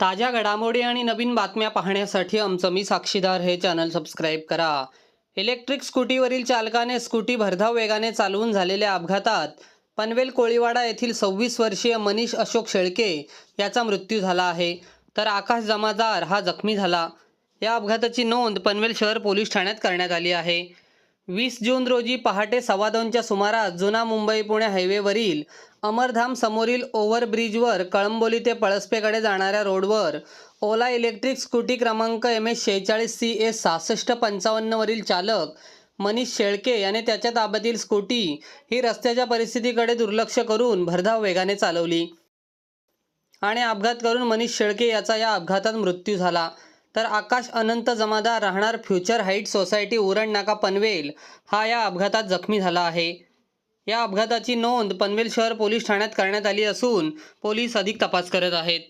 ताज्या घडामोडी आणि नवीन बातम्या पाहण्यासाठी आमचं मी साक्षीदार हे चॅनल सबस्क्राईब करा. इलेक्ट्रिक स्कूटीवरील चालकाने स्कूटी भरधाव वेगाने चालवून झालेल्या अपघातात पनवेल कोळीवाडा येथील सव्वीस वर्षीय मनीष अशोक शेळके याचा मृत्यू झाला आहे. तर आकाश जमादार हा जखमी झाला. या अपघाताची नोंद पनवेल शहर पोलीस ठाण्यात करण्यात आली आहे. वीस जून रोजी पहाटे सव्वा दोनच्या सुमारास जुना मुंबई पुणे हायवेवरील अमरधाम समोरील ओव्हरब्रिजवर कळंबोली ते पळसपेकडे जाणाऱ्या रोडवर ओला इलेक्ट्रिक स्कूटी क्रमांक एम एस शेहेचाळीस सी ए सहासष्ट पंचावन्नवरील चालक मनीष शेळके याने त्याच्या ताब्यातील स्कूटी ही रस्त्याच्या परिस्थितीकडे दुर्लक्ष करून भरधाव वेगाने चालवली. आणि अपघात करून मनीष शेळके याचा या अपघातात मृत्यू झाला. तर आकाश अनंत जमादार राहणार फ्युचर हाईट सोसायटी उरण नाका पनवेल. हा या अपघातात जखमी झाला आहे. या अपघाताची नोंद पनवेल शहर पोलीस ठाण्यात करण्यात आली असून पोलीस अधिक तपास करत आहेत.